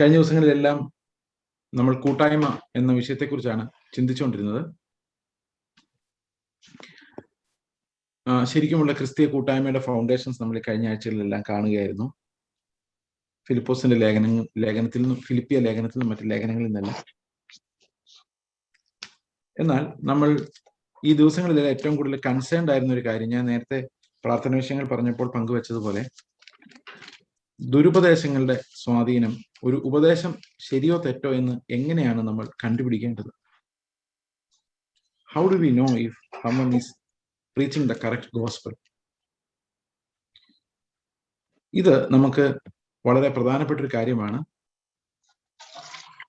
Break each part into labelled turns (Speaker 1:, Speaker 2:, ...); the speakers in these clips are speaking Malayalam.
Speaker 1: കഴിഞ്ഞ ദിവസങ്ങളിലെല്ലാം നമ്മൾ കൂട്ടായ്മ എന്ന വിഷയത്തെക്കുറിച്ചാണ് ചിന്തിച്ചുകൊണ്ടിരുന്നത്. ശരിക്കുമുള്ള ക്രിസ്തീയ കൂട്ടായ്മയുടെ ഫൗണ്ടേഷൻസ് നമ്മൾ കഴിഞ്ഞ ആഴ്ചകളിലെല്ലാം കാണുകയായിരുന്നു. ഫിലിപ്പോസിന്റെ ലേഖന ലേഖനത്തിൽ നിന്നും ഫിലിപ്പിയ ലേഖനത്തിൽ നിന്നും മറ്റു ലേഖനങ്ങളിൽ നിന്നെല്ലാം. എന്നാൽ നമ്മൾ ഈ ദിവസങ്ങളിലെല്ലാം ഏറ്റവും കൂടുതൽ കൺസേൺഡ് ആയിരുന്ന ഒരു കാര്യം ഞാൻ നേരത്തെ പ്രാർത്ഥന വിഷയങ്ങൾ പറഞ്ഞപ്പോൾ പങ്കുവച്ചതുപോലെ ദുരുപദേശങ്ങളുടെ സ്വാധീനം ഒരു ഉപദേശം ശരിയോ തെറ്റോ എന്ന് എങ്ങനെയാണ് നമ്മൾ കണ്ടുപിടിക്കേണ്ടത്? How do we know if someone is reaching the correct gospel ഇത് നമുക്ക് വളരെ പ്രധാനപ്പെട്ട ഒരു കാര്യമാണ്.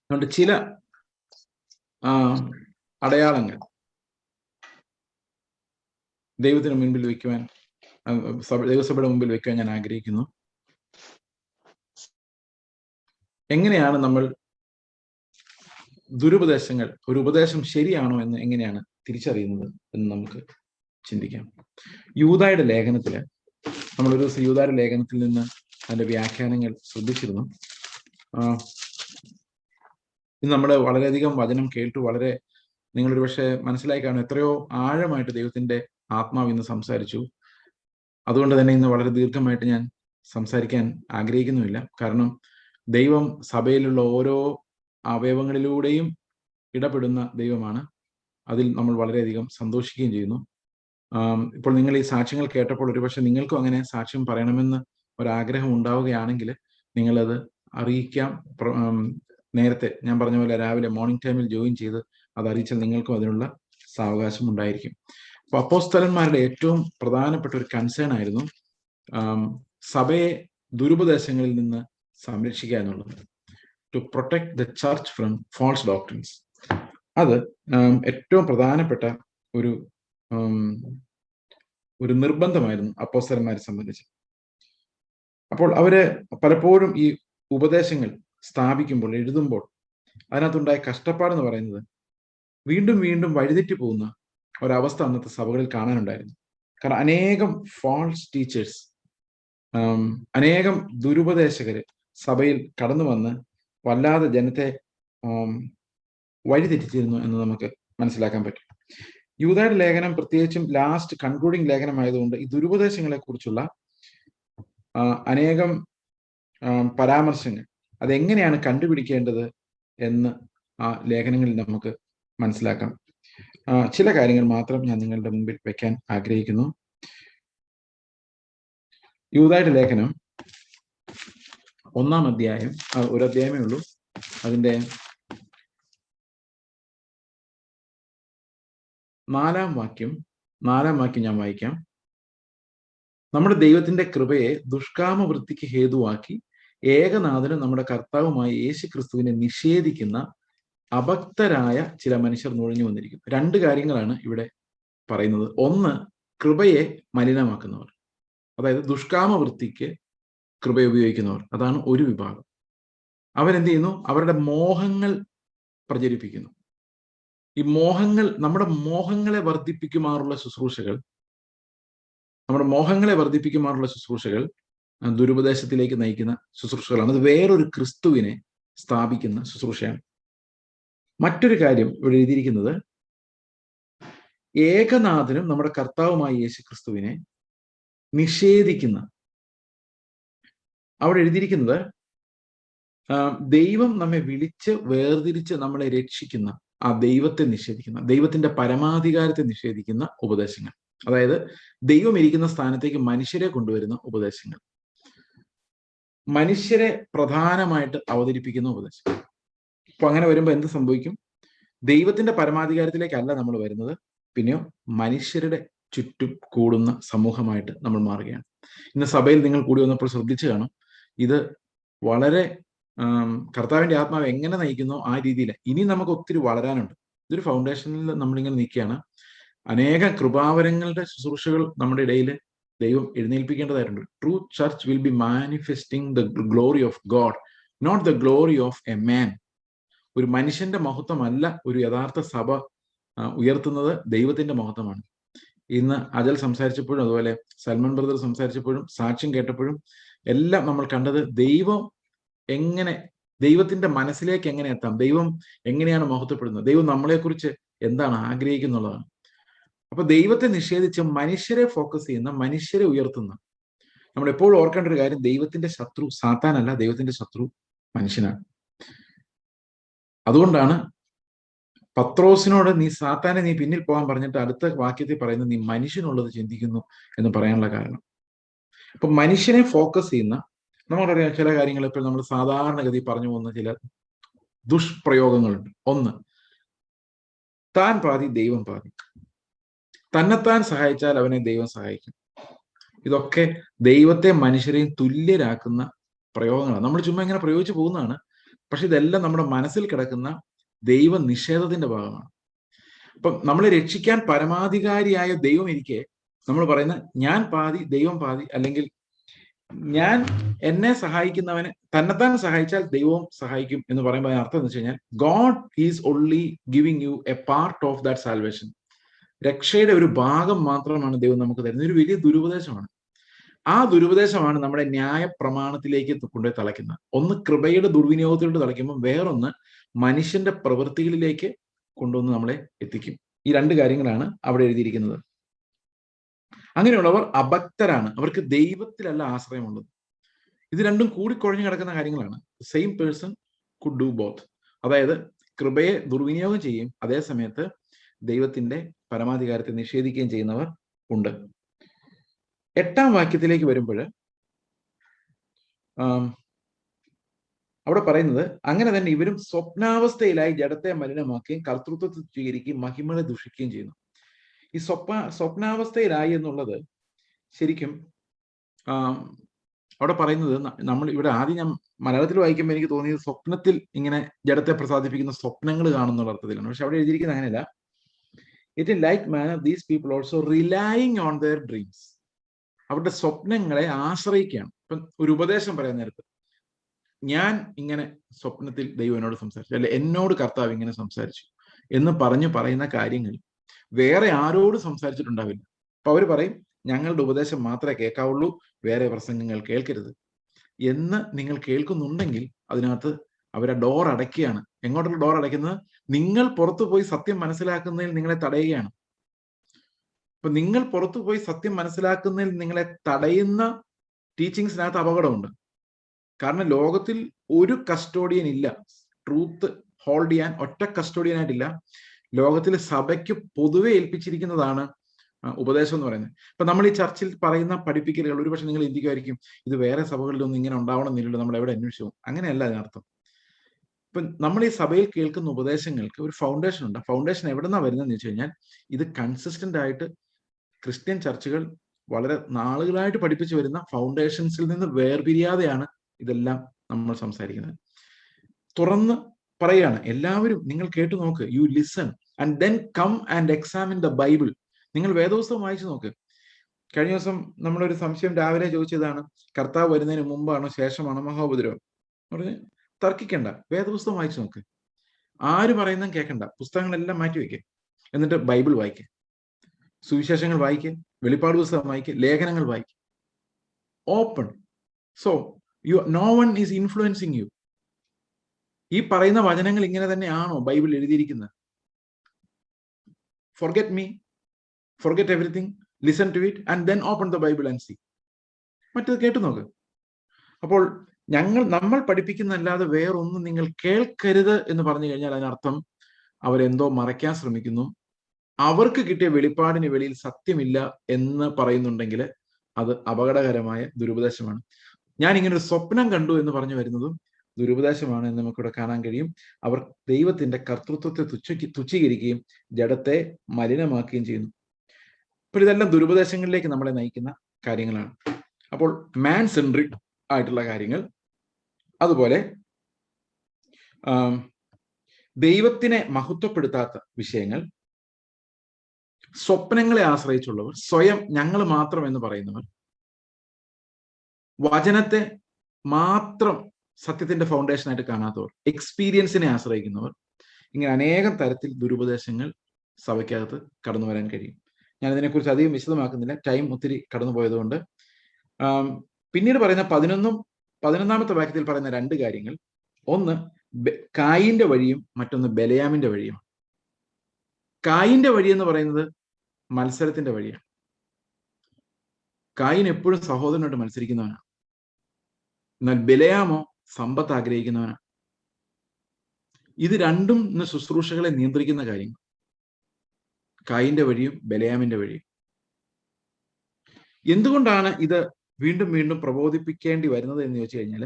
Speaker 1: അതുകൊണ്ട് ചില അടയാളങ്ങൾ ദൈവത്തിന് മുൻപിൽ വെക്കുവാൻ ദൈവസഭയുടെ മുമ്പിൽ വെക്കുവാൻ ഞാൻ ആഗ്രഹിക്കുന്നു. എങ്ങനെയാണ് നമ്മൾ ദുരുപദേശങ്ങൾ ഒരു ഉപദേശം ശരിയാണോ എന്ന് എങ്ങനെയാണ് തിരിച്ചറിയുന്നത് എന്ന് നമുക്ക് ചിന്തിക്കാം. യൂതായുടെ ലേഖനത്തിൽ നമ്മൾ ഒരു ദിവസം യൂതായുടെ ലേഖനത്തിൽ നിന്ന് അതിന്റെ വ്യാഖ്യാനങ്ങൾ ശ്രദ്ധിച്ചിരുന്നു. ഇന്ന് നമ്മൾ വളരെയധികം വചനം കേട്ടു വളരെ നിങ്ങളൊരു പക്ഷേ മനസ്സിലായി കാണും. എത്രയോ ആഴമായിട്ട് ദൈവത്തിന്റെ ആത്മാവ് ഇന്ന് സംസാരിച്ചു. അതുകൊണ്ട് തന്നെ ഇന്ന് വളരെ ദീർഘമായിട്ട് ഞാൻ സംസാരിക്കാൻ ആഗ്രഹിക്കുന്നുമില്ല. കാരണം ദൈവം സഭയിലുള്ള ഓരോ അവയവങ്ങളിലൂടെയും ഇടപെടുന്ന ദൈവമാണ്. അതിൽ നമ്മൾ വളരെയധികം സന്തോഷിക്കുകയും ചെയ്യുന്നു. ഇപ്പോൾ നിങ്ങൾ ഈ സാക്ഷ്യങ്ങൾ കേട്ടപ്പോൾ ഒരുപക്ഷെ നിങ്ങൾക്കും അങ്ങനെ സാക്ഷ്യം പറയണമെന്ന് ഒരാഗ്രഹം ഉണ്ടാവുകയാണെങ്കിൽ നിങ്ങളത് അറിയിക്കാം. നേരത്തെ ഞാൻ പറഞ്ഞ പോലെ രാവിലെ മോർണിംഗ് ടൈമിൽ ജോയിൻ ചെയ്ത് അത് അറിയിച്ചാൽ നിങ്ങൾക്കും അതിനുള്ള സാവകാശം ഉണ്ടായിരിക്കും. അപ്പൊ അപ്പോസ്തലന്മാരുടെ ഏറ്റവും പ്രധാനപ്പെട്ട ഒരു കൺസേൺ ആയിരുന്നു സഭയെ ദുരുപദേശങ്ങളിൽ നിന്ന് സംരക്ഷിക്കുക എന്നുള്ളത് to protect the church from false doctrines അത് ഏറ്റവും പ്രധാനപ്പെട്ട ഒരു ഒരു നിർബന്ധമായിരുന്നു അപ്പോസ്തരന്മാരെ സംബന്ധിച്ച്. അപ്പോൾ അവർ പലപ്പോഴും ഈ ഉപദേശങ്ങൾ സ്ഥാപിക്കുമ്പോൾ എഴുതുമ്പോൾ അതിനകത്തുണ്ടായ കഷ്ടപ്പാടെന്ന് പറയുന്നത് വീണ്ടും വീണ്ടും വഴിതെറ്റി പോകുന്ന ഒരവസ്ഥ അന്നത്തെ സഭകളിൽ കാണാനുണ്ടായിരുന്നു. കാരണം അനേകം ഫോൾസ് ടീച്ചേഴ്സ് അനേകം ദുരുപദേശകര് സഭയിൽ കടന്നു വന്ന് വല്ലാതെ ജനത്തെ വഴിതെറ്റിച്ചിരുന്നു എന്ന് നമുക്ക് മനസ്സിലാക്കാൻ പറ്റും. യൂതയുടെ ലേഖനം പ്രത്യേകിച്ചും ലാസ്റ്റ് കൺക്ലൂഡിംഗ് ലേഖനമായതുകൊണ്ട് ഈ ദുരുപദേശങ്ങളെ കുറിച്ചുള്ള അനേകം പരാമർശങ്ങൾ അതെങ്ങനെയാണ് കണ്ടുപിടിക്കേണ്ടത് എന്ന് ആ ലേഖനങ്ങളിൽ നമുക്ക് മനസ്സിലാക്കാം. ചില കാര്യങ്ങൾ മാത്രം ഞാൻ നിങ്ങളുടെ മുമ്പിൽ വെക്കാൻ ആഗ്രഹിക്കുന്നു. യൂതായുടെ ലേഖനം ഒന്നാം അധ്യായം ഒരു അധ്യായമേ ഉള്ളൂ. അതിന്റെ നാലാം വാക്യം നാലാം വാക്യം ഞാൻ വായിക്കാം. നമ്മുടെ ദൈവത്തിന്റെ കൃപയെ ദുഷ്കാമ വൃത്തിക്ക് ഹേതുവാക്കി ഏകനാഥനും നമ്മുടെ കർത്താവുമായ യേശു ക്രിസ്തുവിനെ നിഷേധിക്കുന്ന അഭക്തരായ ചില മനുഷ്യർ നുഴഞ്ഞു വന്നിരിക്കും രണ്ട് കാര്യങ്ങളാണ് ഇവിടെ പറയുന്നത്. ഒന്ന് കൃപയെ മലിനമാക്കുന്നവർ. അതായത് ദുഷ്കാമ വൃത്തിക്ക് കൃപ ഉപയോഗിക്കുന്നവർ അതാണ് ഒരു വിഭാഗം. അവരെന്ത് ചെയ്യുന്നു അവരുടെ മോഹങ്ങൾ പ്രചരിപ്പിക്കുന്നു. ഈ മോഹങ്ങൾ നമ്മുടെ മോഹങ്ങളെ വർദ്ധിപ്പിക്കുമാറുള്ള ശുശ്രൂഷകൾ നമ്മുടെ മോഹങ്ങളെ വർദ്ധിപ്പിക്കുമാറുള്ള ശുശ്രൂഷകൾ ദുരുപദേശത്തിലേക്ക് നയിക്കുന്ന ശുശ്രൂഷകളാണ്. അത് വേറൊരു ക്രിസ്തുവിനെ സ്ഥാപിക്കുന്ന ശുശ്രൂഷയാണ്. മറ്റൊരു കാര്യം ഇവിടെ എഴുതിയിരിക്കുന്നത് ഏകനാഥനും നമ്മുടെ കർത്താവുമായ യേശു ക്രിസ്തുവിനെ നിഷേധിക്കുന്ന അവിടെ എഴുതിയിരിക്കുന്നത് ദൈവം നമ്മെ വിളിച്ച് വേർതിരിച്ച് നമ്മളെ രക്ഷിക്കുന്ന ആ ദൈവത്തെ നിഷേധിക്കുന്ന ദൈവത്തിന്റെ പരമാധികാരത്തെ നിഷേധിക്കുന്ന ഉപദേശങ്ങൾ. അതായത് ദൈവം ഇരിക്കുന്ന സ്ഥാനത്തേക്ക് മനുഷ്യരെ കൊണ്ടുവരുന്ന ഉപദേശങ്ങൾ. മനുഷ്യരെ പ്രധാനമായിട്ട് അവതരിപ്പിക്കുന്ന ഉപദേശം അപ്പൊ അങ്ങനെ വരുമ്പോൾ എന്ത് സംഭവിക്കും? ദൈവത്തിന്റെ പരമാധികാരത്തിലേക്കല്ല നമ്മൾ വരുന്നത്. പിന്നെയോ മനുഷ്യരുടെ ചുറ്റും കൂടുന്ന സമൂഹമായിട്ട് നമ്മൾ മാറുകയാണ്. ഇന്ന് സഭയിൽ നിങ്ങൾ കൂടി വന്നപ്പോൾ ശ്രദ്ധിച്ചു കാണും. ഇത് വളരെ കർത്താവിന്റെ ആത്മാവ് എങ്ങനെ നയിക്കുന്നോ ആ രീതിയിൽ ഇനി നമുക്ക് ഒത്തിരി വളരാനുണ്ട്. ഇതൊരു ഫൗണ്ടേഷനിൽ നമ്മളിങ്ങനെ നിൽക്കുകയാണ്. അനേക കൃപാവരങ്ങളുടെ ശുശ്രൂഷകൾ നമ്മുടെ ഇടയിൽ ദൈവം എഴുന്നേൽപ്പിക്കേണ്ടതായിട്ടുണ്ട്. True church will be manifesting the glory of God not the glory of a man ഒരു മനുഷ്യന്റെ മഹത്വമല്ല ഒരു യഥാർത്ഥ സഭ ഉയർത്തുന്നത് ദൈവത്തിന്റെ മഹത്വമാണ്. ഇന്ന് അജൽ സംസാരിച്ചപ്പോഴും അതുപോലെ സൽമാൻ ബ്രദർ സംസാരിച്ചപ്പോഴും സാക്ഷ്യം കേട്ടപ്പോഴും എല്ലാം നമ്മൾ കണ്ടത് ദൈവം എങ്ങനെ ദൈവത്തിന്റെ മനസ്സിലേക്ക് എങ്ങനെ എത്താം? ദൈവം എങ്ങനെയാണ് മഹത്വപ്പെടുന്നത്? ദൈവം നമ്മളെക്കുറിച്ച് എന്താണ് ആഗ്രഹിക്കുന്നുള്ളതാണ്. അപ്പൊ ദൈവത്തെ നിഷേധിച്ച് മനുഷ്യരെ ഫോക്കസ് ചെയ്യുന്ന മനുഷ്യരെ ഉയർത്തുന്ന. നമ്മൾ എപ്പോഴും ഓർക്കേണ്ട ഒരു കാര്യം ദൈവത്തിന്റെ ശത്രു സാത്താനല്ല ദൈവത്തിന്റെ ശത്രു മനുഷ്യനാണ്. അതുകൊണ്ടാണ് പത്രോസിനോട് നീ സാത്താനെ നീ പിന്നിൽ പോകാൻ പറഞ്ഞിട്ട് അടുത്ത വാക്യത്തിൽ പറയുന്നത് നീ മനുഷ്യനുള്ളത് ചിന്തിക്കുന്നു എന്ന് പറയാനുള്ള കാരണം. അപ്പൊ മനുഷ്യനെ ഫോക്കസ് ചെയ്യുന്ന നമുക്കറിയാം ചില കാര്യങ്ങൾ ഇപ്പോൾ നമ്മൾ സാധാരണഗതി പറഞ്ഞു പോകുന്ന ചില ദുഷ്പ്രയോഗങ്ങളുണ്ട്. ഒന്ന് താൻ പാതി ദൈവം പാതി. തന്നെത്താൻ സഹായിച്ചാൽ അവനെ ദൈവം സഹായിക്കും. ഇതൊക്കെ ദൈവത്തെ മനുഷ്യരെയും തുല്യരാക്കുന്ന പ്രയോഗങ്ങളാണ്. നമ്മൾ ചുമ്മാ ഇങ്ങനെ പ്രയോഗിച്ചു പോകുന്നതാണ്. പക്ഷെ ഇതെല്ലാം നമ്മുടെ മനസ്സിൽ കിടക്കുന്ന ദൈവ നിഷേധത്തിന്റെ ഭാഗമാണ്. അപ്പം നമ്മളെ രക്ഷിക്കാൻ പരമാധികാരിയായ ദൈവം ഇരിക്കെ നമ്മൾ പറയുന്ന ഞാൻ പാതി ദൈവം പാതി അല്ലെങ്കിൽ ഞാൻ എന്നെ സഹായിക്കുന്നവനെ തന്നെത്താൻ സഹായിച്ചാൽ ദൈവവും സഹായിക്കും എന്ന് പറയുമ്പോൾ അർത്ഥം എന്ന് വെച്ച് കഴിഞ്ഞാൽ God is only giving you a part of that salvation. രക്ഷയുടെ ഒരു ഭാഗം മാത്രമാണ് ദൈവം നമുക്ക് തരുന്നത്. ഒരു വലിയ ദുരുപദേശമാണ്. ആ ദുരുപദേശമാണ് നമ്മുടെ ന്യായ പ്രമാണത്തിലേക്ക് കൊണ്ടുപോയി തളയ്ക്കുന്നത്. ഒന്ന് കൃപയുടെ ദുർവിനിയോഗത്തിലോട്ട് തളയ്ക്കുമ്പോൾ വേറൊന്ന് മനുഷ്യന്റെ പ്രവൃത്തികളിലേക്ക് കൊണ്ടുവന്ന് നമ്മളെ എത്തിക്കും. ഈ രണ്ട് കാര്യങ്ങളാണ് അവിടെ എഴുതിയിരിക്കുന്നത്. അങ്ങനെയുള്ളവർ അഭക്തരാണ് അവർക്ക് ദൈവത്തിലല്ല ആശ്രയമുള്ളത്. ഇത് രണ്ടും കൂടി കൂടിക്കുഴഞ്ഞു കിടക്കുന്ന കാര്യങ്ങളാണ്. Same person could do both അതായത് കൃപയെ ദുർവിനിയോഗം ചെയ്യും അതേസമയത്ത് ദൈവത്തിന്റെ പരമാധികാരത്തെ നിഷേധിക്കുകയും ചെയ്യുന്നവർ ഉണ്ട്. എട്ടാം വാക്യത്തിലേക്ക് വരുമ്പോൾ അവിടെ പറയുന്നത് അങ്ങനെ തന്നെ ഇവരും സ്വപ്നാവസ്ഥയിലായി ജഡത്തെ മലിനമാക്കുകയും കർത്തൃത്വത്തെ സ്വീകരിക്കുകയും മഹിമകളെ ദുഷിക്കുകയും ചെയ്യുന്നു. ഈ സ്വപ്ന സ്വപ്നാവസ്ഥയിലായി എന്നുള്ളത് ശരിക്കും അവിടെ പറയുന്നത് നമ്മൾ ഇവിടെ ആദ്യം ഞാൻ മലയാളത്തിൽ വായിക്കുമ്പോൾ എനിക്ക് തോന്നിയത് സ്വപ്നത്തിൽ ഇങ്ങനെ ജഡത്തെ പ്രസാദിപ്പിക്കുന്ന സ്വപ്നങ്ങൾ കാണുന്നുള്ള അർത്ഥത്തിലാണ്. പക്ഷെ അവിടെ എഴുതിയിരിക്കുന്നത് അങ്ങനെയല്ല. It in like manner these people also relying on their dreams അവരുടെ സ്വപ്നങ്ങളെ ആശ്രയിക്കുകയാണ്. ഇപ്പം ഒരു ഉപദേശം പറയാൻ നേരത്ത്. ഞാൻ ഇങ്ങനെ സ്വപ്നത്തിൽ ദൈവം എന്നോട് സംസാരിച്ചു. അല്ലെ എന്നോട് കർത്താവ് ഇങ്ങനെ സംസാരിച്ചു എന്ന് പറഞ്ഞു പറയുന്ന കാര്യങ്ങൾ വേറെ ആരോട് സംസാരിച്ചിട്ടുണ്ടാവില്ല. അപ്പൊ അവർ പറയും ഞങ്ങളുടെ ഉപദേശം മാത്രമേ കേൾക്കാവുള്ളൂ വേറെ പ്രസംഗങ്ങൾ കേൾക്കരുത്. എന്ന് നിങ്ങൾ കേൾക്കുന്നുണ്ടെങ്കിൽ അതിനകത്ത് അവരെ ഡോർ അടയ്ക്കുകയാണ്. എങ്ങോട്ടുള്ള ഡോർ അടയ്ക്കുന്നത്? നിങ്ങൾ പുറത്തു പോയി സത്യം മനസ്സിലാക്കുന്നതിൽ നിങ്ങളെ തടയുകയാണ്. അപ്പൊ നിങ്ങൾ പുറത്തു പോയി സത്യം മനസ്സിലാക്കുന്നതിൽ നിങ്ങളെ തടയുന്ന ടീച്ചിങ്സിനകത്ത് അപകടമുണ്ട്. കാരണം ലോകത്തിൽ ഒരു കസ്റ്റോഡിയൻ ഇല്ല. ട്രൂത്ത് ഹോൾഡ് ചെയ്യാൻ ഒറ്റ കസ്റ്റോഡിയൻ ആയിട്ടില്ല. ലോകത്തിൽ സഭയ്ക്ക് പൊതുവെ ഏൽപ്പിച്ചിരിക്കുന്നതാണ് ഉപദേശം എന്ന് പറയുന്നത്. ഇപ്പൊ നമ്മൾ ഈ ചർച്ചിൽ പറയുന്ന പഠിപ്പിക്കലുകൾ ഒരുപക്ഷെ നിങ്ങൾ ചിന്തിക്കുമായിരിക്കും ഇത് വേറെ സഭകളിലൊന്നും ഇങ്ങനെ ഉണ്ടാവണമെന്നില്ലല്ലോ നമ്മൾ എവിടെ അന്വേഷിച്ചു അങ്ങനെയല്ല അതിനർത്ഥം. ഇപ്പൊ നമ്മൾ ഈ സഭയിൽ കേൾക്കുന്ന ഉപദേശങ്ങൾക്ക് ഒരു ഫൗണ്ടേഷൻ ഉണ്ട്. ഫൗണ്ടേഷൻ എവിടെ നിന്നാണ് വരുന്നതെന്ന് വെച്ച് കഴിഞ്ഞാൽ ഇത് കൺസിസ്റ്റന്റ് ആയിട്ട് ക്രിസ്ത്യൻ ചർച്ചുകൾ വളരെ നാളുകളായിട്ട് പഠിപ്പിച്ചു വരുന്ന ഫൗണ്ടേഷൻസിൽ നിന്ന് വേർപിരിയാതെയാണ് ഇതെല്ലാം നമ്മൾ സംസാരിക്കുന്നത്. തുറന്ന് പറയാണ് എല്ലാവരും നിങ്ങൾ കേട്ടു നോക്ക് you listen and then come and examine the Bible നിങ്ങൾ വേദപുസ്തകം വായിച്ചു നോക്ക്. കഴിഞ്ഞ ദിവസം നമ്മളൊരു സംശയം രാവിലെ ചോദിച്ചതാണ് കർത്താവ് വരുന്നതിന് മുമ്പാണോ ശേഷമാണോ മഹോപദ്രവം പറഞ്ഞ് തർക്കിക്കണ്ട വേദപുസ്തകം വായിച്ചു നോക്ക്. ആര് പറയുന്നതും കേൾക്കണ്ട പുസ്തകങ്ങളെല്ലാം മാറ്റി വയ്ക്കുക എന്നിട്ട് ബൈബിൾ വായിക്കുക സുവിശേഷങ്ങൾ വായിക്കുക വെളിപ്പാട് പുസ്തകം വായിക്കുക ലേഖനങ്ങൾ വായിക്കുക open so you know one is influencing you ഈ പറയുന്ന വചനങ്ങൾ ഇങ്ങനെ തന്നെയാണോ ബൈബിൾ എഴുതിയിരിക്കുന്നത്? Forget me forget everything listen to it and then open the Bible and see മറ്റത് കേട്ടു നോക്ക്. അപ്പോൾ ഞങ്ങൾ നമ്മൾ പഠിപ്പിക്കുന്നല്ലാതെ വേറൊന്നും നിങ്ങൾ കേൾക്കരുത് എന്ന് പറഞ്ഞു കഴിഞ്ഞാൽ അതിനർത്ഥം അവരെന്തോ മറയ്ക്കാൻ ശ്രമിക്കുന്നു. അവർക്ക് കിട്ടിയ വെളിപ്പാടിന് വെളിയിൽ സത്യമില്ല എന്ന് പറയുന്നുണ്ടെങ്കിൽ അത് അപകടകരമായ ദുരുപദേശമാണ്. ഞാൻ ഇങ്ങനെ ഒരു സ്വപ്നം കണ്ടു എന്ന് പറഞ്ഞു വരുന്നതും ദുരുപദേശമാണ് എന്ന് നമുക്കിവിടെ കാണാൻ കഴിയും. അവർ ദൈവത്തിന്റെ കർത്തൃത്വത്തെ തുച്ഛ തുച്ഛീകരിക്കുകയും ജഡത്തെ മലിനമാക്കുകയും ചെയ്യുന്നു. അപ്പോൾ ഇതെല്ലാം ദുരുപദേശങ്ങളിലേക്ക് നമ്മളെ നയിക്കുന്ന കാര്യങ്ങളാണ്. അപ്പോൾ മാൻ സെൻട്രിക് ആയിട്ടുള്ള കാര്യങ്ങൾ. അതുപോലെ ദൈവത്തിനെ മഹത്വപ്പെടുത്താത്ത വിഷയങ്ങൾ. സ്വപ്നങ്ങളെ ആശ്രയിച്ചുള്ളവർ സ്വയം ഞങ്ങൾ മാത്രം എന്ന് പറയുന്നവർ. വചനത്തെ മാത്രം സത്യത്തിന്റെ ഫൗണ്ടേഷൻ ആയിട്ട് കാണാത്തവർ എക്സ്പീരിയൻസിനെ ആശ്രയിക്കുന്നവർ ഇങ്ങനെ അനേകം തരത്തിൽ ദുരുപദേശങ്ങൾ സഭയ്ക്കകത്ത് കടന്നു വരാൻ കഴിയും. ഞാൻ ഇതിനെക്കുറിച്ച് അധികം വിശദമാക്കുന്നില്ല. ടൈം ഒത്തിരി കടന്നു പോയതുകൊണ്ട്. പിന്നീട് പറയുന്ന പതിനൊന്നും പതിനൊന്നാമത്തെ വാക്യത്തിൽ പറയുന്ന രണ്ട് കാര്യങ്ങൾ. ഒന്ന് കായിന്റെ വഴിയും മറ്റൊന്ന് ബലയാമിന്റെ വഴിയുമാണ്. കായിന്റെ വഴി എന്ന് പറയുന്നത് മത്സരത്തിന്റെ വഴിയാണ്. കായിൻ എപ്പോഴും സഹോദരനോട് മത്സരിക്കുന്നവനാണ്. എന്നാൽ ബലയാമോ സമ്പത്ത് ആഗ്രഹിക്കുന്നവനാണ് ഇത് രണ്ടും ഇന്ന് ശുശ്രൂഷകളെ നിയന്ത്രിക്കുന്ന കാര്യങ്ങൾ. കായിന്റെ വഴിയും ബലയാമിന്റെ വഴിയും. എന്തുകൊണ്ടാണ് ഇത് വീണ്ടും വീണ്ടും പ്രബോധിപ്പിക്കേണ്ടി വരുന്നത് എന്ന് ചോദിച്ചു കഴിഞ്ഞാൽ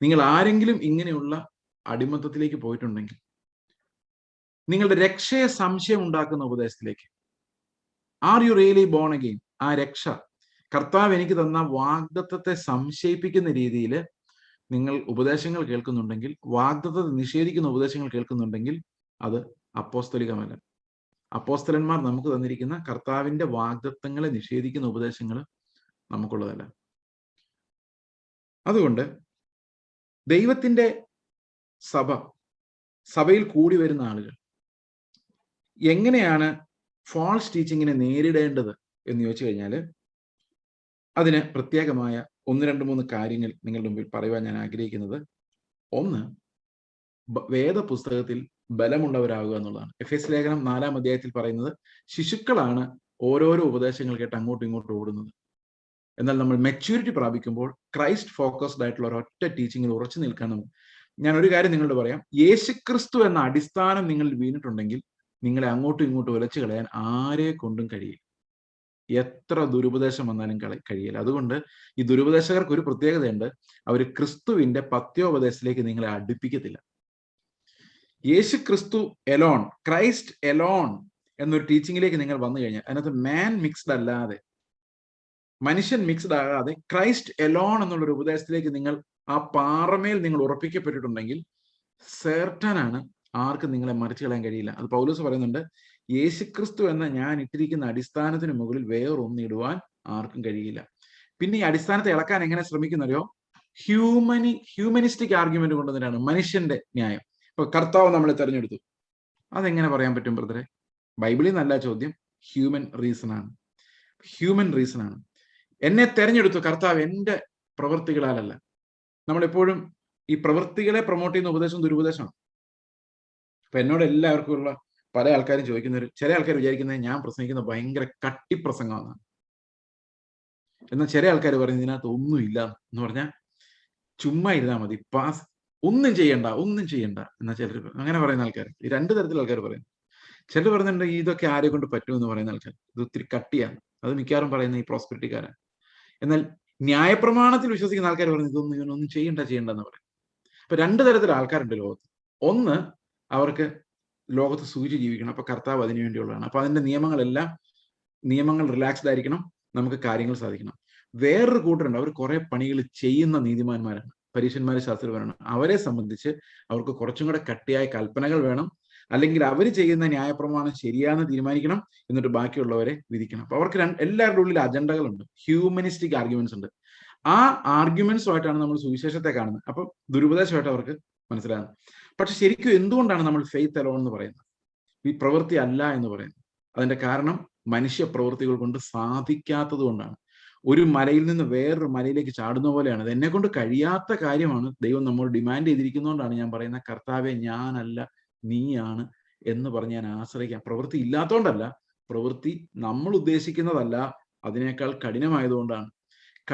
Speaker 1: നിങ്ങൾ ആരെങ്കിലും ഇങ്ങനെയുള്ള അടിമത്തത്തിലേക്ക് പോയിട്ടുണ്ടെങ്കിൽ നിങ്ങളുടെ രക്ഷയെ സംശയം ഉണ്ടാക്കുന്ന ഉപദേശത്തിലേക്ക് are you really born again ആ രക്ഷ കർത്താവ് എനിക്ക് തന്ന വാഗ്ദത്വത്തെ സംശയിപ്പിക്കുന്ന രീതിയിൽ നിങ്ങൾ ഉപദേശങ്ങൾ കേൾക്കുന്നുണ്ടെങ്കിൽ വാഗ്ദത്ത നിഷേധിക്കുന്ന ഉപദേശങ്ങൾ കേൾക്കുന്നുണ്ടെങ്കിൽ അത് അപ്പോസ്തലികമല്ല. അപ്പോസ്തലന്മാർ നമുക്ക് തന്നിരിക്കുന്ന കർത്താവിന്റെ വാഗ്ദത്തങ്ങളെ നിഷേധിക്കുന്ന ഉപദേശങ്ങൾ നമുക്കുള്ളതല്ല. അതുകൊണ്ട് ദൈവത്തിന്റെ സഭ സഭയിൽ കൂടി വരുന്ന ആളുകൾ എങ്ങനെയാണ് ഫോൾസ് ടീച്ചിങ്ങിനെ നേരിടേണ്ടത് എന്ന് ചോദിച്ചു കഴിഞ്ഞാൽ അതിന് പ്രത്യേകമായ ഒന്ന് രണ്ട് മൂന്ന് കാര്യങ്ങൾ നിങ്ങളുടെ മുമ്പിൽ പറയുവാൻ ഞാൻ ആഗ്രഹിക്കുന്നത്. ഒന്ന് വേദപുസ്തകത്തിൽ ബലമുള്ളവരാകുക എന്നുള്ളതാണ്. എഫ് എസ് ലേഖനം നാലാം അധ്യായത്തിൽ പറയുന്നത് ശിശുക്കളാണ് ഓരോരോ ഉപദേശങ്ങൾ കേട്ട് അങ്ങോട്ടും ഇങ്ങോട്ടും ഓടുന്നത്. എന്നാൽ നമ്മൾ മെച്യൂരിറ്റി പ്രാപിക്കുമ്പോൾ ക്രൈസ്റ്റ് ഫോക്കസ്ഡ് ആയിട്ടുള്ള ഒരൊറ്റ ടീച്ചിങ്ങിൽ ഉറച്ചു നിൽക്കാൻ ഞാൻ ഒരു കാര്യം നിങ്ങളോട് പറയാം. യേശുക്രിസ്തു എന്ന അടിസ്ഥാനം നിങ്ങൾ വീണിട്ടുണ്ടെങ്കിൽ നിങ്ങളെ അങ്ങോട്ടും ഇങ്ങോട്ടും ഉലച്ചു കളയാൻ ആരെ കൊണ്ടും കഴിയില്ല. എത്ര ദുരുപദേശം വന്നാലും കഴിയില്ല. അതുകൊണ്ട് ഈ ദുരുപദേശകർക്ക് ഒരു പ്രത്യേകതയുണ്ട്. അവർ ക്രിസ്തുവിന്റെ പത്യോപദേശത്തിലേക്ക് നിങ്ങളെ അടുപ്പിക്കത്തില്ല. യേശു ക്രിസ്തു എലോൺ ക്രൈസ്റ്റ് എലോൺ എന്നൊരു ടീച്ചിങ്ങിലേക്ക് നിങ്ങൾ വന്നു കഴിഞ്ഞാൽ അതിനകത്ത് മാൻ മിക്സ്ഡ് അല്ലാതെ മനുഷ്യൻ മിക്സ്ഡ് ആകാതെ ക്രൈസ്റ്റ് എലോൺ എന്നുള്ള ഒരു ഉപദേശത്തിലേക്ക് നിങ്ങൾ ആ പാറമേൽ നിങ്ങൾ ഉറപ്പിക്കപ്പെട്ടിട്ടുണ്ടെങ്കിൽ സേർട്ടനാണ് ആർക്കും നിങ്ങളെ മറിച്ചു കളയാൻ കഴിയില്ല. അത് പൗലൂസ് പറയുന്നുണ്ട് യേശുക്രിസ്തു എന്ന ഞാൻ ഇട്ടിരിക്കുന്ന അടിസ്ഥാനത്തിന് മുകളിൽ വേറൊന്നും ഇടുവാൻ ആർക്കും കഴിയില്ല. പിന്നെ ഈ അടിസ്ഥാനത്തെ ഇളക്കാൻ എങ്ങനെ ശ്രമിക്കുന്നറിയോ? ഹ്യൂമനി ഹ്യൂമനിസ്റ്റിക് ആർഗ്യുമെന്റ് കൊണ്ടുവന്നിട്ടാണ് മനുഷ്യന്റെ ന്യായം. ഇപ്പൊ കർത്താവ് നമ്മളെ തെരഞ്ഞെടുത്തു. അതെങ്ങനെ പറയാൻ പറ്റും ബ്രദറെ? ബൈബിളിൽ നല്ല ചോദ്യം ഹ്യൂമൻ റീസൺ ആണ്. ഹ്യൂമൻ റീസൺ ആണ്. എന്നെ തെരഞ്ഞെടുത്തു കർത്താവ് എന്റെ പ്രവൃത്തികളാലല്ല നമ്മളെപ്പോഴും ഈ പ്രവൃത്തികളെ പ്രൊമോട്ട് ചെയ്യുന്ന ഉപദേശം ദുരുപദേശമാണ്. അപ്പൊ എന്നോട് എല്ലാവർക്കും ഉള്ള പല ആൾക്കാരും ചോദിക്കുന്ന ഒരു ചില ആൾക്കാർ വിചാരിക്കുന്നത് ഞാൻ പ്രസംഗിക്കുന്ന ഭയങ്കര കട്ടിപ്രസംഗമാണ് എന്നാൽ ചില ആൾക്കാർ പറയുന്നത് ഇതിനകത്ത് ഒന്നുമില്ല എന്ന് പറഞ്ഞാൽ ചുമ്മാ ഇരുന്നാൽ മതി പാസ് ഒന്നും ചെയ്യണ്ട ഒന്നും ചെയ്യണ്ട എന്നാൽ ചിലർ അങ്ങനെ പറയുന്ന ആൾക്കാർ ഈ രണ്ട് തരത്തിലുള്ള ആൾക്കാർ പറയുന്നു. ചിലർ പറയുന്നുണ്ട് ഇതൊക്കെ ആരെ കൊണ്ട് പറ്റുമെന്ന് പറയുന്ന ആൾക്കാർ ഇത് ഒത്തിരി കട്ടിയാണ്. അത് മിക്കവാറും പറയുന്ന ഈ പ്രോസ്പെരിറ്റിക്കാരാണ്. എന്നാൽ ന്യായപ്രമാണത്തിൽ വിശ്വസിക്കുന്ന ആൾക്കാർ പറഞ്ഞു ഇതൊന്നും ഇവനൊന്നും ചെയ്യണ്ട ചെയ്യണ്ട എന്ന് പറയും അപ്പൊ രണ്ട് തരത്തിലുള്ള ആൾക്കാരുണ്ട് ലോകത്ത്. ഒന്ന് അവർക്ക് ലോകത്ത് സൂചി ജീവിക്കണം. അപ്പൊ കർത്താവ് അതിനു വേണ്ടിയുള്ളതാണ്. അപ്പൊ അതിന്റെ നിയമങ്ങളെല്ലാം നിയമങ്ങൾ റിലാക്സ്ഡ് ആയിരിക്കണം. നമുക്ക് കാര്യങ്ങൾ സാധിക്കണം. വേറൊരു കൂട്ടരുണ്ട്. അവർ കുറെ പണികൾ ചെയ്യുന്ന നീതിമാന്മാരാണ്. പരീക്ഷന്മാർ ശാസ്ത്രപരമാണ് അവരെ സംബന്ധിച്ച് അവർക്ക് കുറച്ചും കൂടെ കട്ടിയായ കൽപ്പനകൾ വേണം. അല്ലെങ്കിൽ അവർ ചെയ്യുന്ന ന്യായപ്രമാണം ശരിയാണെന്ന് തീരുമാനിക്കണം എന്നിട്ട് ബാക്കിയുള്ളവരെ വിധിക്കണം. അപ്പൊ അവർക്ക് എല്ലാവരുടെ ഉള്ളിൽ അജണ്ടകളുണ്ട്. ഹ്യൂമനിസ്റ്റിക് ആർഗ്യുമെന്റ്സ് ഉണ്ട്. ആ ആർഗ്യുമെന്റ്സുമായിട്ടാണ് നമ്മൾ സുവിശേഷത്തെ കാണുന്നത്. അപ്പൊ ദുരുപദേശമായിട്ട് അവർക്ക് മനസ്സിലാകുന്നത്. പക്ഷെ ശരിക്കും എന്തുകൊണ്ടാണ് നമ്മൾ ഫെയ്ത്ത് അലോൺ എന്ന് പറയുന്നത്? ഈ പ്രവൃത്തി അല്ല എന്ന് പറയുന്നത്. അതിന്റെ കാരണം മനുഷ്യ പ്രവൃത്തികൾ കൊണ്ട് സാധിക്കാത്തത് കൊണ്ടാണ്. ഒരു മലയിൽ നിന്ന് വേറൊരു മലയിലേക്ക് ചാടുന്ന പോലെയാണ്. അത് എന്നെ കൊണ്ട് കഴിയാത്ത കാര്യമാണ് ദൈവം നമ്മൾ ഡിമാൻഡ് ചെയ്തിരിക്കുന്നതുകൊണ്ടാണ് ഞാൻ പറയുന്ന കർത്താവെ ഞാനല്ല നീയാണ് എന്ന് പറഞ്ഞ് ഞാൻ ആശ്രയിക്കാം. പ്രവൃത്തി ഇല്ലാത്തതുകൊണ്ടല്ല പ്രവൃത്തി നമ്മൾ ഉദ്ദേശിക്കുന്നതല്ല അതിനേക്കാൾ കഠിനമായതുകൊണ്ടാണ്.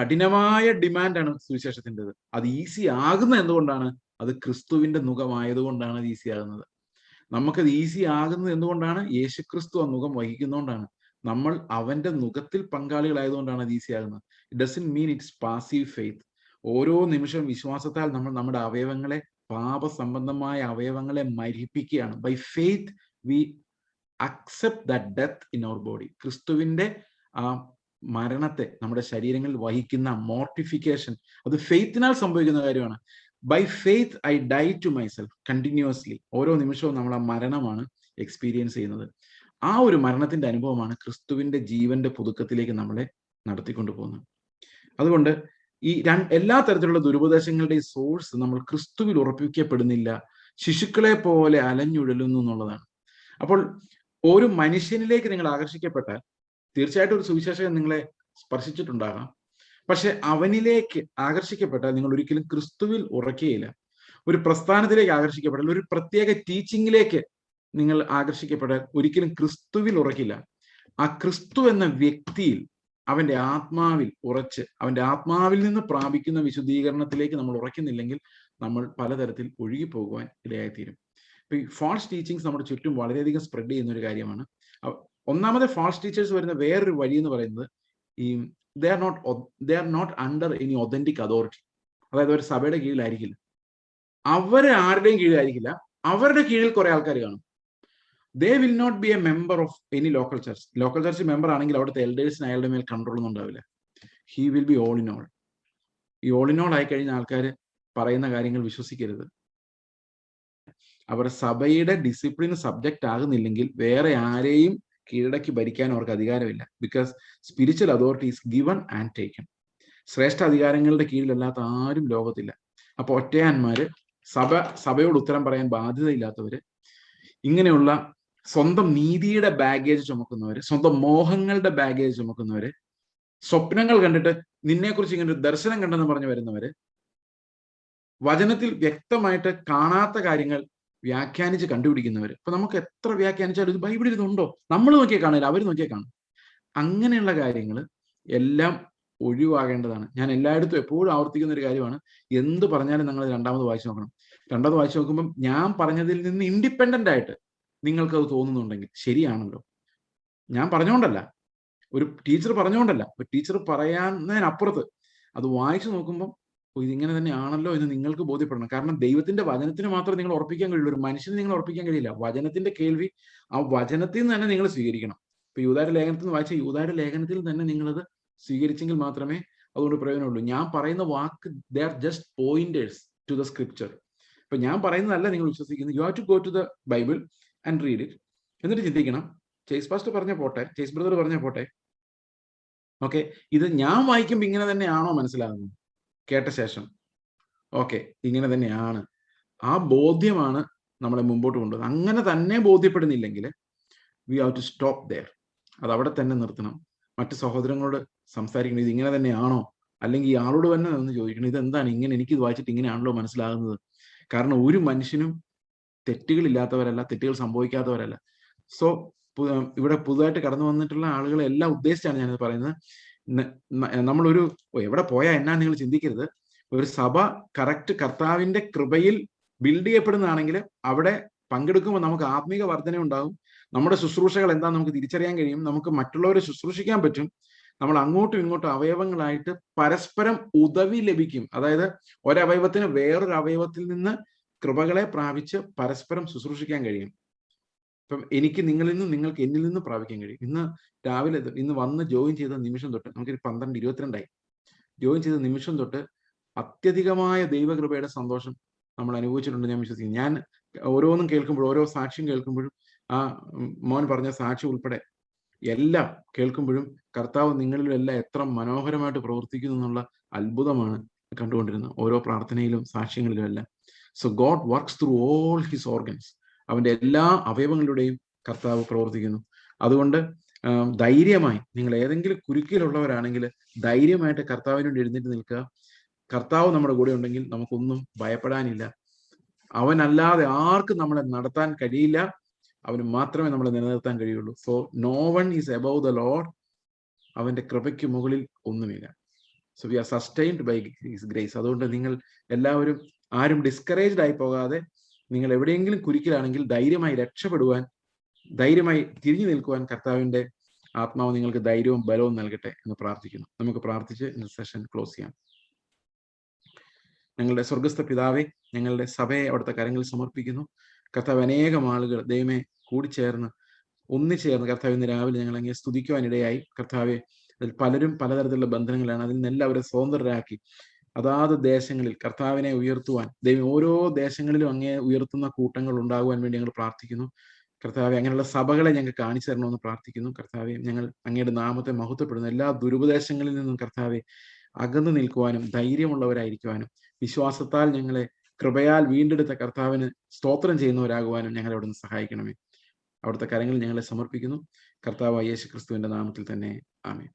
Speaker 1: കഠിനമായ ഡിമാൻഡാണ് സുവിശേഷത്തിന്റെത്. അത് ഈസി ആകുന്ന എന്തുകൊണ്ടാണ്? അത് ക്രിസ്തുവിന്റെ മുഖമായതുകൊണ്ടാണ് അത് ഈസി ആകുന്നത്. നമുക്കത് ഈസി ആകുന്നത് എന്തുകൊണ്ടാണ്? യേശു ക്രിസ്തു ആ മുഖം വഹിക്കുന്നതുകൊണ്ടാണ് നമ്മൾ അവന്റെ മുഖത്തിൽ പങ്കാളികളായതുകൊണ്ടാണ് അത് ഈസി ആകുന്നത്. It doesn't mean it's passive faith ഓരോ നിമിഷം വിശ്വാസത്താൽ നമ്മൾ നമ്മുടെ അവയവങ്ങളെ പാപസംബന്ധമായ അവയവങ്ങളെ മരിപ്പിക്കുകയാണ്. By faith we accept that death in our body ക്രിസ്തുവിന്റെ ആ മരണത്തെ നമ്മുടെ ശരീരങ്ങളിൽ വഹിക്കുന്ന മോർട്ടിഫിക്കേഷൻ അത് ഫെയ്ത്തിനാൽ സംഭവിക്കുന്ന കാര്യമാണ്. By faith I die to myself continuously ഓരോ നിമിഷവും നമ്മൾ ആ മരണമാണ് എക്സ്പീരിയൻസ് ചെയ്യുന്നത്. ആ ഒരു മരണത്തിന്റെ അനുഭവമാണ് ക്രിസ്തുവിന്റെ ജീവന്റെ പുതുക്കത്തിലേക്ക് നമ്മളെ നടത്തിക്കൊണ്ടു പോകുന്നത്. അതുകൊണ്ട് ഈ എല്ലാ തരത്തിലുള്ള ദുരുപദേശങ്ങളുടെയും സോഴ്സ് നമ്മൾ ക്രിസ്തുവിൽ ഉറപ്പിക്കപ്പെടുന്നില്ല. ശിശുക്കളെ പോലെ അലഞ്ഞുഴലുന്നു എന്നുള്ളതാണ്. അപ്പോൾ ഒരു മനുഷ്യനിലേക്ക് നിങ്ങൾ ആകർഷിക്കപ്പെട്ടാൽ തീർച്ചയായിട്ടും ഒരു സുവിശേഷകൻ നിങ്ങളെ സ്പർശിച്ചിട്ടുണ്ടാകാം. പക്ഷെ അവനിലേക്ക് ആകർഷിക്കപ്പെട്ടാൽ നിങ്ങൾ ഒരിക്കലും ക്രിസ്തുവിൽ ഉറക്കുകയില്ല ഒരു പ്രസ്ഥാനത്തിലേക്ക് ആകർഷിക്കപ്പെട്ടാൽ ഒരു പ്രത്യേക ടീച്ചിങ്ങിലേക്ക് നിങ്ങൾ ആകർഷിക്കപ്പെട്ടാൽ ഒരിക്കലും ക്രിസ്തുവിൽ ഉറക്കില്ല. ആ ക്രിസ്തു എന്ന വ്യക്തിയിൽ അവന്റെ ആത്മാവിൽ ഉറച്ച് അവന്റെ ആത്മാവിൽ നിന്ന് പ്രാപിക്കുന്ന വിശുദ്ധീകരണത്തിലേക്ക് നമ്മൾ ഉറക്കുന്നില്ലെങ്കിൽ നമ്മൾ പലതരത്തിൽ ഒഴുകി ഒഴുകിപ്പോകുവാൻ ഇടയായിത്തീരും. ഇപ്പൊ ഈ ഫാൾസ് ടീച്ചിങ്സ് നമ്മുടെ ചുറ്റും വളരെയധികം സ്പ്രെഡ് ചെയ്യുന്ന ഒരു കാര്യമാണ്. ഒന്നാമത് ഫാൾസ് ടീച്ചേഴ്സ് വരുന്ന വേറൊരു വഴി എന്ന് പറയുന്നത് ഈ they are not they are not under any authentic authority അതായത് ഒരു സഭയുടെ കീഴിലായിരിക്കില്ല. അവരെ ആരുടെയും കീഴിലായിരിക്കില്ല. അവരുടെ കീഴിൽ കുറെ ആൾക്കാർ കാണും. They will not be a member of any local church local church member ആണെങ്കിൽ അവിടുത്തെ എൽഡേഴ്സിന് അയാളുടെ മേൽ കൺട്രോൾ ഒന്നും ഉണ്ടാവില്ല. He will be all in all ഈ ഓൾ ഇൻ ഓൾ ആയി കഴിഞ്ഞ ആൾക്കാർ പറയുന്ന കാര്യങ്ങൾ വിശ്വസിക്കരുത്. അവർ സഭയുടെ ഡിസിപ്ലിന് സബ്ജക്റ്റ് ആകുന്നില്ലെങ്കിൽ വേറെ ആരെയും കീഴടക്കി ഭരിക്കാൻ അവർക്ക് അധികാരമില്ല. Because spiritual authority is given and taken ശ്രേഷ്ഠ അധികാരങ്ങളുടെ കീഴിലല്ലാത്ത ആരും ലോകത്തില്ല. അപ്പൊ ഒറ്റയാന്മാര് സഭ സഭയോട് ഉത്തരം പറയാൻ ബാധ്യതയില്ലാത്തവര് ഇങ്ങനെയുള്ള സ്വന്തം നീതിയുടെ ബാഗേജ് ചുമക്കുന്നവര് സ്വന്തം മോഹങ്ങളുടെ ബാഗേജ് ചുമക്കുന്നവര് സ്വപ്നങ്ങൾ കണ്ടിട്ട് നിന്നെക്കുറിച്ച് ഇങ്ങനെ ഒരു ദർശനം കണ്ടെന്ന് പറഞ്ഞു വരുന്നവര് വചനത്തിൽ വ്യക്തമായിട്ട് കാണാത്ത കാര്യങ്ങൾ വ്യാഖ്യാനിച്ച് കണ്ടുപിടിക്കുന്നവർ ഇപ്പൊ നമുക്ക് എത്ര വ്യാഖ്യാനിച്ചാലും ഇത് ബൈബിളിൽ ഇതുണ്ടോ നമ്മൾ നോക്കിയാൽ കാണില്ല അവർ നോക്കിയാൽ കാണും. അങ്ങനെയുള്ള കാര്യങ്ങൾ എല്ലാം ഒഴിവാകേണ്ടതാണ്. ഞാൻ എല്ലായിടത്തും എപ്പോഴും ആവർത്തിക്കുന്ന ഒരു കാര്യമാണ്. എന്ത് പറഞ്ഞാലും നിങ്ങൾ രണ്ടാമത് വായിച്ചു നോക്കണം. രണ്ടാമത് വായിച്ചു നോക്കുമ്പോൾ ഞാൻ പറഞ്ഞതിൽ നിന്ന് ഇൻഡിപെൻഡന്റ് ആയിട്ട് നിങ്ങൾക്ക് അത് തോന്നുന്നുണ്ടെങ്കിൽ ശരിയാണല്ലോ. ഞാൻ പറഞ്ഞുകൊണ്ടല്ല ഒരു ടീച്ചർ പറഞ്ഞുകൊണ്ടല്ല ഒരു ടീച്ചർ പറയാന്നതിനപ്പുറത്ത് അത് വായിച്ചു നോക്കുമ്പോൾ ഇതിങ്ങനെ തന്നെയാണല്ലോ എന്ന് നിങ്ങൾക്ക് ബോധ്യപ്പെടണം. കാരണം ദൈവത്തിന്റെ വചനത്തിന് മാത്രമേ നിങ്ങൾ ഉറപ്പിക്കാൻ കഴിയുള്ളൂ ഒരു മനുഷ്യന് നിങ്ങൾ ഉറപ്പിക്കാൻ കഴിയില്ല. വചനത്തിന്റെ കേൾവി ആ വചനത്തിൽ നിന്ന് തന്നെ നിങ്ങൾ സ്വീകരിക്കണം. ഇപ്പൊ യൂതാരുടെ ലേഖനത്തിൽ നിന്ന് വായിച്ച യൂതാരുടെ ലേഖനത്തിൽ തന്നെ നിങ്ങളത് സ്വീകരിച്ചെങ്കിൽ മാത്രമേ അതുകൊണ്ട് പ്രയോജനമുള്ളൂ. ഞാൻ പറയുന്ന വാക്ക് they are just pointers to the scripture ഇപ്പൊ ഞാൻ പറയുന്നതല്ല നിങ്ങൾ വിശ്വസിക്കുന്നത്. You have to go to the Bible and read it എന്നിട്ട് ചിന്തിക്കണം. ചേസ് പാസ്റ്റർ പറഞ്ഞ പോട്ടെ. ചേസ് ബ്രദർ പറഞ്ഞ പോട്ടെ. ഓക്കെ ഇത് ഞാൻ വായിക്കുമ്പോൾ ഇങ്ങനെ തന്നെയാണോ മനസ്സിലാകുന്നത്? കേട്ട ശേഷം. ഓക്കെ ഇങ്ങനെ തന്നെയാണ്. ആ ബോധ്യമാണ് നമ്മളെ മുമ്പോട്ട് കൊണ്ടുപോകുന്നത് അങ്ങനെ തന്നെ ബോധ്യപ്പെടുന്നില്ലെങ്കിൽ we have to stop there അത് അവിടെ തന്നെ നിർത്തണം. മറ്റ് സഹോദരങ്ങളോട് സംസാരിക്കണം. ഇത് ഇങ്ങനെ തന്നെയാണോ? അല്ലെങ്കിൽ ആളോട് തന്നെ ഒന്ന് ചോദിക്കണം. ഇത് എന്താണ്? ഇങ്ങനെ എനിക്ക് ഇത് വായിച്ചിട്ട് ഇങ്ങനെയാണല്ലോ മനസ്സിലാകുന്നത്. കാരണം ഒരു മനുഷ്യനും തെറ്റുകളില്ലാത്തവരല്ല തെറ്റുകൾ സംഭവിക്കാത്തവരല്ല. സോ ഇവിടെ പുതുതായിട്ട് കടന്നു വന്നിട്ടുള്ള ആളുകളെ എല്ലാം ഉദ്ദേശിച്ചാണ് ഞാനിത് പറയുന്നത്. നമ്മളൊരു എവിടെ പോയാൽ എന്നാ നിങ്ങൾ ചിന്തിക്കരുത്. ഒരു സഭ കറക്റ്റ് കർത്താവിന്റെ കൃപയിൽ ബിൽഡ് ചെയ്യപ്പെടുന്നതാണെങ്കിൽ അവിടെ പങ്കെടുക്കുമ്പോൾ നമുക്ക് ആത്മീക വർധന ഉണ്ടാകും. നമ്മുടെ ശുശ്രൂഷകൾ എന്താ നമുക്ക് തിരിച്ചറിയാൻ കഴിയും. നമുക്ക് മറ്റുള്ളവരെ ശുശ്രൂഷിക്കാൻ പറ്റും. നമ്മൾ അങ്ങോട്ടും ഇങ്ങോട്ടും അവയവങ്ങളായിട്ട് പരസ്പരം ഉദവി ലഭിക്കും. അതായത് ഒരവയവത്തിന് വേറൊരു അവയവത്തിൽ നിന്ന് കൃപകളെ പ്രാപിച്ച് പരസ്പരം ശുശ്രൂഷിക്കാൻ കഴിയും. ഇപ്പം എനിക്ക് നിങ്ങളിൽ നിന്നും നിങ്ങൾക്ക് എന്നിൽ നിന്നും പ്രാപിക്കാൻ കഴിയും. ഇന്ന് രാവിലെ ഇന്ന് വന്ന് ജോയിൻ ചെയ്ത നിമിഷം തൊട്ട് നമുക്ക് പന്ത്രണ്ട് ഇരുപത്തിരണ്ടായി. ജോയിൻ ചെയ്ത നിമിഷം തൊട്ട് അത്യധികമായ ദൈവകൃപയുടെ സന്തോഷം നമ്മൾ അനുഭവിച്ചിട്ടുണ്ട് ഞാൻ വിശ്വസിക്കുന്നു. ഞാൻ ഓരോന്നും കേൾക്കുമ്പോഴും ഓരോ സാക്ഷ്യം കേൾക്കുമ്പോഴും ആ മോൻ പറഞ്ഞ സാക്ഷി ഉൾപ്പെടെ എല്ലാം കേൾക്കുമ്പോഴും കർത്താവ് നിങ്ങളിലെല്ലാം എത്ര മനോഹരമായിട്ട് പ്രവർത്തിക്കുന്നു എന്നുള്ള അത്ഭുതമാണ് കണ്ടുകൊണ്ടിരുന്നത്. ഓരോ പ്രാർത്ഥനയിലും സാക്ഷ്യങ്ങളിലും എല്ലാം. So God works through all his organs അവന്റെ എല്ലാ അവയവങ്ങളുടെയും കർത്താവ് പ്രവർത്തിക്കുന്നു. അതുകൊണ്ട് ധൈര്യമായി നിങ്ങൾ ഏതെങ്കിലും കുരുക്കിലുള്ളവരാണെങ്കിൽ ധൈര്യമായിട്ട് കർത്താവിന് വേണ്ടി എഴുന്നേറ്റ് നിൽക്കുക. കർത്താവ് നമ്മുടെ കൂടെ ഉണ്ടെങ്കിൽ നമുക്കൊന്നും ഭയപ്പെടാനില്ല. അവനല്ലാതെ ആർക്കും നമ്മളെ നടത്താൻ കഴിയില്ല. അവന് മാത്രമേ നമ്മളെ നിലനിർത്താൻ കഴിയുള്ളൂ. So no one is above the Lord അവന്റെ കൃപയ്ക്ക് മുകളിൽ ഒന്നുമില്ല. So we are sustained by his grace അതുകൊണ്ട് നിങ്ങൾ എല്ലാവരും ആരും ഡിസ്കറേജ്ഡ് ആയി പോകാതെ നിങ്ങൾ എവിടെയെങ്കിലും കുരുക്കിലാണെങ്കിൽ ധൈര്യമായി രക്ഷപ്പെടുവാൻ ധൈര്യമായി തിരിഞ്ഞു നിൽക്കുവാൻ കർത്താവിന്റെ ആത്മാവ് നിങ്ങൾക്ക് ധൈര്യവും ബലവും നൽകട്ടെ എന്ന് പ്രാർത്ഥിക്കുന്നു. നമുക്ക് പ്രാർത്ഥിച്ച് ഇന്ന് സെഷൻ ക്ലോസ് ചെയ്യാം. ഞങ്ങളുടെ സ്വർഗസ്ഥ പിതാവെ ഞങ്ങളുടെ സഭയെ അവിടുത്തെ കരങ്ങളിൽ സമർപ്പിക്കുന്നു. കർത്താവ് അനേകം ആളുകൾ ദൈവമേ കൂടിച്ചേർന്ന് ഒന്നിച്ചേർന്ന് കർത്താവ് ഇന്ന് രാവിലെ ഞങ്ങൾ അങ്ങനെ സ്തുതിക്കുവാനിടയായി കർത്താവെ അതിൽ പലരും പലതരത്തിലുള്ള ബന്ധനങ്ങളാണ്. അതിൽ നിന്ന് എല്ലാവരെ സ്വതന്ത്രരാക്കി അതാത് ദേശങ്ങളിൽ കർത്താവിനെ ഉയർത്തുവാൻ ദൈവം ഓരോ ദേശങ്ങളിലും അങ്ങേ ഉയർത്തുന്ന കൂട്ടങ്ങൾ ഉണ്ടാകുവാൻ വേണ്ടി ഞങ്ങൾ പ്രാർത്ഥിക്കുന്നു. കർത്താവെ അങ്ങനെയുള്ള സഭകളെ ഞങ്ങൾ കാണിച്ചു തരണമെന്ന് പ്രാർത്ഥിക്കുന്നു. കർത്താവെ ഞങ്ങൾ അങ്ങയുടെ നാമത്തെ മഹത്വപ്പെടുന്ന. എല്ലാ ദുരുപദേശങ്ങളിൽ നിന്നും കർത്താവെ അകന്നു നിൽക്കുവാനും ധൈര്യമുള്ളവരായിരിക്കുവാനും വിശ്വാസത്താൽ ഞങ്ങളെ കൃപയാൽ വീണ്ടെടുത്ത കർത്താവിന് സ്തോത്രം ചെയ്യുന്നവരാകുവാനും ഞങ്ങളെ അവിടുന്ന് സഹായിക്കണമേ. അവിടുത്തെ കരങ്ങളിൽ ഞങ്ങളെ സമർപ്പിക്കുന്നു. കർത്താവ് യേശു ക്രിസ്തുവിന്റെ നാമത്തിൽ തന്നെ. ആമേ